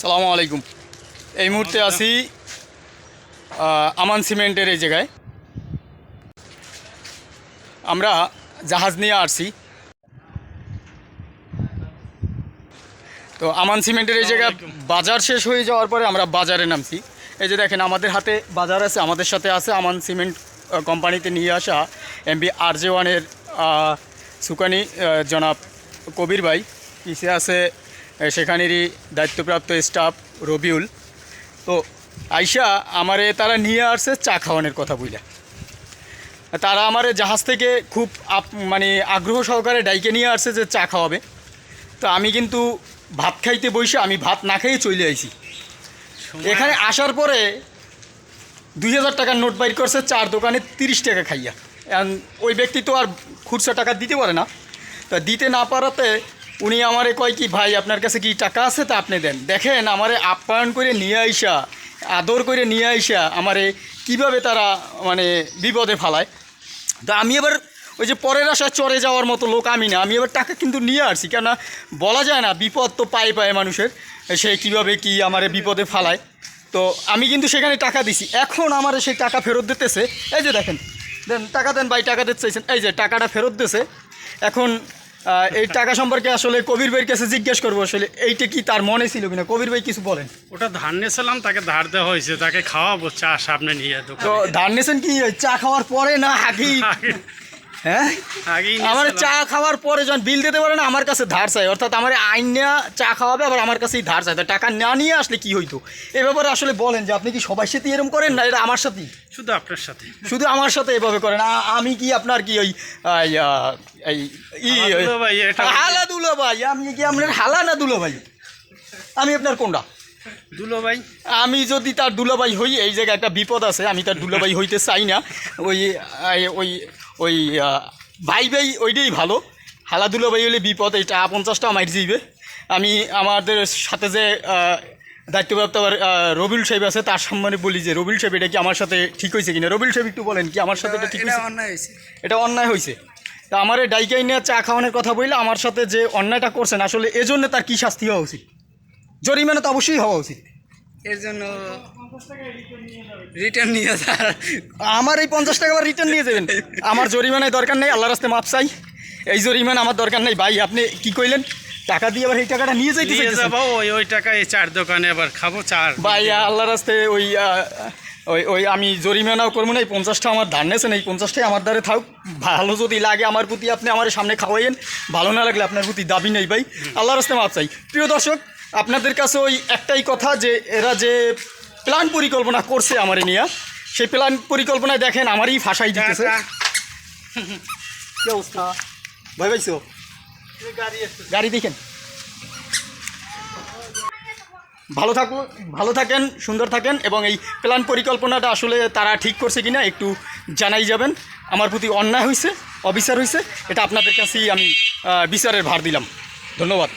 সালামু আলাইকুম। এই মুহূর্তে আছি আমান সিমেন্টের এই জায়গায়। আমরা জাহাজ নিয়ে আসছি। তো আমান সিমেন্টের এই জায়গায় বাজার শেষ হয়ে যাওয়ার পরে আমরা বাজারে নামছি। এই যে দেখেন আমাদের হাতে বাজার আছে আমাদের সাথে আছে আমান সিমেন্ট কোম্পানিতে নিয়ে আসা এমবি আর জে ওয়ানের সুকানি জনাব কবির ভাই। পিছিয়ে আছে সেখানেরই দায়িত্বপ্রাপ্ত স্টাফ রবিউল। তো আইসা আমারে তারা নিয়ে আসছে চা খাওয়ানোর কথা বুঝলা তারা আমার জাহাজ থেকে খুব আপ মানে আগ্রহ সহকারে ডাইকে নিয়ে আসছে যে চা খাওয়াবে। তো আমি কিন্তু ভাত খাইতে বসে আমি ভাত না খেয়ে চলে আইছি। এখানে আসার পরে দুই হাজার টাকার নোট বাইর করছে চার দোকানে তিরিশ টাকা খাইয়া। ওই ব্যক্তি তো আর খুচরা টাকা দিতে পারে না। তা দিতে না পারাতে উনি আমারে কয় কি, ভাই, আপনার কাছে কি টাকা আছে তা আপনি দেন। দেখেন, আমারে আপ্যায়ন করে নিয়ে আইসা, আদর করে নিয়ে আইসা আমারে কীভাবে তারা মানে বিপদে ফালায়। তা আমি এবার ওই যে পরের আশা চরে যাওয়ার মতো লোক আমি না, আমি এবার টাকা কিন্তু নিয়ে আসছি। কেননা, বলা যায় না, বিপদ তো পায়ে পায়ে মানুষের, সে কীভাবে কি আমারে বিপদে ফালায়। তো আমি কিন্তু সেখানে টাকা দিছি। এখন আমার সেই টাকা ফেরত দিতেছে। এই যে দেখেন, দেন, টাকা দেন ভাই, টাকা দিতে চাইছেন। এই যে, টাকাটা ফেরত দিতেছে এখন এই টাকা সম্পর্কে আসলে কবির ভাইয়ের কাছে জিজ্ঞেস করব আসলে এইটা কি তার মনে ছিল কিনা? কবির ভাই কিছু বলেন। ওটা ধার নিয়েছিলাম তাকে ধার দেওয়া হয়েছে তাকে খাওয়াবো চা সামনে নিয়ে তো ধার ধান নিয়েছেন কি? চা খাওয়ার পরে না হাকি? আগে- হ্যাঁ? আমার চা খাওয়ার পরে যখন বিল দিতে পারে না আমার কাছে ধার চাই। অর্থাৎ আমার আইন নেওয়া চা খাওয়াবে আবার আমার কাছেই ধার চাই। তা টাকা না নিয়ে আসলে কি হইতো? এ ব্যাপারে আসলে বলেন যে আপনি কি সবার সাথে এরকম করেন না? এটা আমার সাথেই। শুধু আপনার সাথে। শুধু আমার সাথে এভাবে করেন। আমি কি আপনার কি ওই হালা দুলো ভাই, আমি কি আপনার হালা না দুলো ভাই? আমি আপনার কোনটা? দুলো ভাই। আমি যদি তার দুলাভাই হই এই জায়গায় একটা বিপদ আছে আমি তার দুলাভাই হইতে চাই না। ওই ওই ওই ভাই ভাই ওইটাই ভালো। হালা দুলাভাই হলে বিপদ এইটা পঞ্চাশটা মাইর যাইবে আমি আমাদের সাথে যে দায়িত্বপ্রাপ্ত আবার, আহ, রবিউল সাহেব আছে তার সম্মানে বলি যে রবিল সাহেব এটা কি আমার সাথে ঠিক হয়েছে কিনা? রবিউল সাহেব একটু বলেন কি আমার সাথে এটা ঠিক হয়েছে? অন্যায় হয়েছে। এটা অন্যায় হয়েছে। তা আমার এই ডাইকাই নিয়ে চা খাওয়ানোর কথা বললে আমার সাথে যে অন্যায়টা করছেন আসলে এজন্য তার কি শাস্তি হওয়া উচিত? জরিমানা তো অবশ্যই হওয়া উচিত। এর জন্য রিটার্ন নিয়ে আমার এই পঞ্চাশ টাকা আবার রিটার্ন নিয়ে যাবেন? আমার জরিমানায় দরকার নেই আল্লাহ রাস্তে মাপ চাই। এই জরিমানা আমার দরকার নেই। ভাই আপনি কি কইলেন? টাকা দিয়ে আবার এই টাকাটা নিয়ে যাইতে চাইতেছেন? যাব ওই ওই টাকায় চার দোকানে আবার খাব চার। ভাই আল্লাহ রাস্তে ওই ওই ওই আমি জরিমানাও করব না এই পঞ্চাশটা আমার ধার নেছেন এই পঞ্চাশটাই আমার দ্বারে থাক। ভালো যদি লাগে আমার প্রতি আপনি আমার সামনে খাওয়াইয়েন। ভালো না লাগলে আপনার প্রতি দাবি নেই ভাই। আল্লাহ রাস্তে মাপ চাই। প্রিয় দর্শক আপনাদের কাছে ওই একটাই কথা যে এরা যে প্ল্যান পরিকল্পনা করছে আমার নিয়ে। সেই প্ল্যান পরিকল্পনায় দেখেন আমারই ফাঁসাই দিতেছে। কি অবস্থা? ভয় পাইছো? গাড়ি দেখেন। ভালো থাকো ভালো থাকেন সুন্দর থাকেন এবং এই প্ল্যান পরিকল্পনাটা আসলে তারা ঠিক করছে কিনা একটু জানাই যাবেন। আমার প্রতি অন্যায় হয়েছে অবিচার হয়েছে এটা আপনাদের কাছেই আমি বিচারের ভার দিলাম। ধন্যবাদ।